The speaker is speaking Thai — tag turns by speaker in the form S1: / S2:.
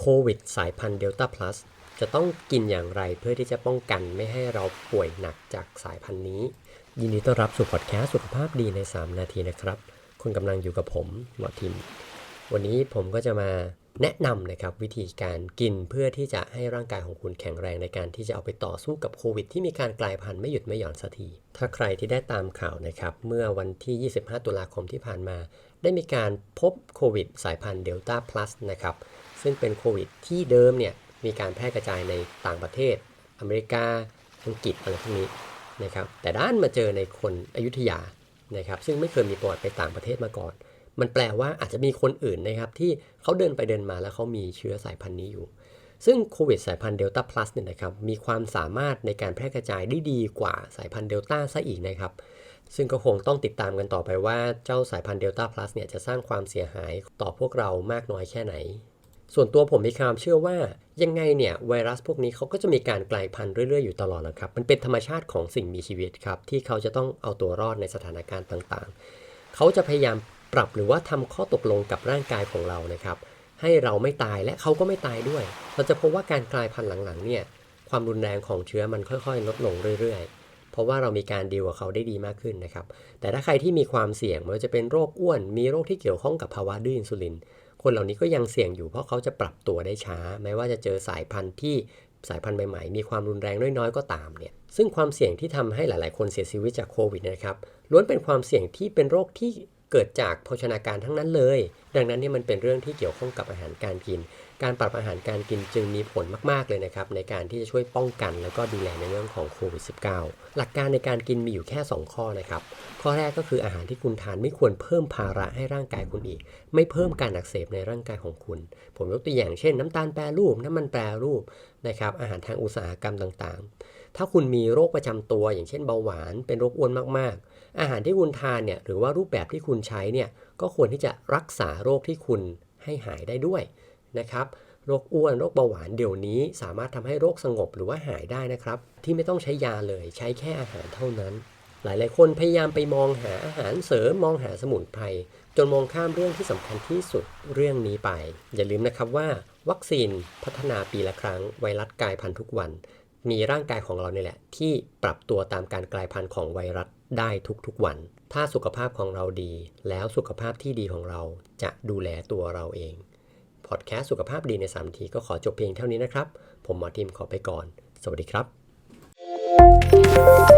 S1: โควิดสายพันธุ์เดลต้าพลัสจะต้องกินอย่างไรเพื่อที่จะป้องกันไม่ให้เราป่วยหนักจากสายพันธุ์นี้ ยินดีต้อนรับสู่พอดแคสสุขภาพดีใน 3 นาทีนะครับ คุณกำลังอยู่กับผมหมอทิม วันนี้ผมก็จะมาแนะนำนะครับวิธีการกินเพื่อที่จะให้ร่างกายของคุณแข็งแรงในการที่จะเอาไปต่อสู้กับโควิด ที่มีการกลายพันธุ์ไม่หยุดไม่หย่อนสักที ถ้าใครที่ได้ตามข่าวนะครับ เมื่อวันที่ 25 ตุลาคมที่ผ่านมา ได้มีการพบโควิดสายพันธุ์เดลต้าพลัสนะครับ ซึ่งเป็นโควิดที่เดิมเนี่ยมีการแพร่กระจายในต่างประเทศ อเมริกา อังกฤษอะไรพวกนี้นะครับ แต่ด้านมาเจอในคนอยุธยานะครับ ซึ่งไม่เคยมีประวัติไปต่างประเทศมาก่อน มันแปลว่าอาจจะมีคนอื่นนะครับที่เขาเดินไปเดินมาแล้วเขามีเชื้อสายพันธุ์นี้อยู่ ซึ่งโควิดสายพันธุ์เดลต้าพลัสเนี่ยนะครับ มีความสามารถในการแพร่กระจายได้ดีกว่าสายพันธุ์เดลต้าซะอีกนะครับซึ่งก็คงต้องติดตามกันต่อไปว่าเจ้าสายพันธุ์เดลต้าพลัสเนี่ยจะสร้างความเสียหายต่อพวกเรามากน้อยแค่ไหน ส่วนตัวผมมีความเชื่อว่ายังไงเนี่ยไวรัสพวกนี้เขาก็จะมีการกลายพันธุ์เรื่อยๆอยู่ตลอดนะครับ มันเป็นธรรมชาติของสิ่งมีชีวิตครับ ที่เขาจะต้องเอาตัวรอดในสถานการณ์ต่างๆ เขาจะพยายามปรับหรือว่าทำข้อตกลงกับร่างกายของเรานะครับ ให้เราไม่ตายและเขาก็ไม่ตายด้วย เราจะพบว่าการกลายพันธุ์หลังๆเนี่ยความรุนแรงของเชื้อมันค่อยๆ ลดลงเรื่อยๆเพราะว่าเรามีการดีลกับเขาได้ดีมากขึ้นนะครับ แต่ถ้าใครที่มีความเสี่ยงไม่ว่าจะเป็นโรคอ้วน มีโรคที่เกี่ยวข้องกับภาวะดื้ออินซูลิน คนเหล่านี้ก็ยังเสี่ยงอยู่เพราะเขาจะปรับตัวได้ช้า แม้ว่าจะเจอสายพันธุ์ที่สายพันธุ์ใหม่ๆ มีความรุนแรงน้อยๆ ก็ตามเนี่ย ซึ่งความเสี่ยงที่ทำให้หลายๆ คนเสียชีวิตจากโควิดนะครับ ล้วนเป็นความเสี่ยงที่เป็นโรคที่ เกิดจากโภชนาการทั้งนั้นเลย ดังนั้นนี่มันเป็นเรื่องที่เกี่ยวข้องกับอาหารการกิน การปรับอาหารการกินจึงมีผลมาก ๆ เลยนะครับ ในการที่จะช่วยป้องกันแล้วก็ดูแลในเรื่องของโควิด -19 หลักการในการกินมีอยู่แค่ 2 ข้อนะครับ ข้อแรกก็คืออาหารที่คุณทานไม่ควรเพิ่มภาระให้ร่างกายคุณอีก ไม่เพิ่มการอักเสบในร่างกายของคุณ ผมยกตัวอย่างเช่น น้ำตาลแปรรูป น้ำมันแปรรูปนะครับอาหารทางอุตสาหกรรมต่างๆ ถ้าคุณมีโรคประจำตัว อย่างเช่นเบาหวานเป็นโรคอ้วนมากๆ อาหารที่คุณทานเนี่ยหรือว่ารูปแบบที่คุณใช้เนี่ยก็ควรที่จะรักษาโรคที่คุณให้หายได้ด้วยนะครับโรคอ้วนโรคเบาหวานเดี๋ยวนี้สามารถทำให้โรคสงบหรือว่าหายได้นะครับ ที่ไม่ต้องใช้ยาเลยใช้แค่อาหารเท่านั้น หลาย ๆ คนพยายามไปมองหาอาหารเสริมมองหาสมุนไพรจนมองข้ามเรื่องที่สำคัญที่สุดเรื่องนี้ไป อย่าลืมนะครับว่า วัคซีนพัฒนาปีละครั้งไวรัสกลายพันธุ์ทุกวัน มีร่างกายของเราเนี่ยแหละ ที่ปรับตัวตามการกลายพันธุ์ของไวรัสได้ทุกๆวัน ถ้าสุขภาพของเราดี แล้วสุขภาพที่ดีของเราจะดูแลตัวเราเองพอดแคสต์สุขภาพดีใน3นาทีก็ขอจบเพียงเท่านี้นะครับ ผมหมอทีมขอไปก่อน สวัสดีครับ